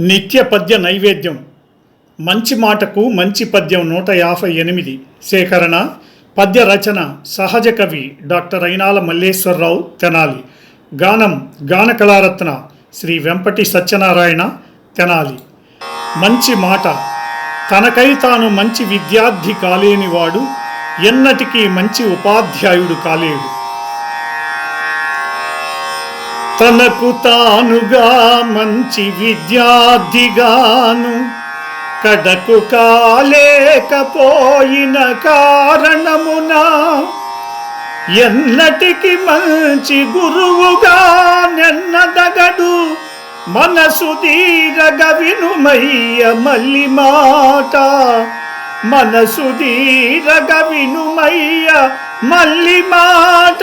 నిత్య పద్య నైవేద్యం. మంచి మాటకు మంచి పద్యం నూట యాభై ఎనిమిది. సేకరణ పద్య రచన సహజ కవి డాక్టర్ అయినాల మల్లేశ్వరరావు తెనాలి. గానం గాన కళారత్న శ్రీ వెంపటి సత్యనారాయణ తెనాలి. మంచి మాట. తనకై తాను మంచి విద్యార్థి కాలేనివాడు ఎన్నటికీ మంచి ఉపాధ్యాయుడు కాలేడు. తనకు తానుగా మంచి విద్యార్థిగాను. కడకు కాలేకపోయిన కారణమున ఎన్నటికి మంచి గురువుగా నెన్నదగడు. మనసు దీరగ వినుమయ్య మల్లి మాట మనసు దీరగ వినుమయ్య మల్లి మాట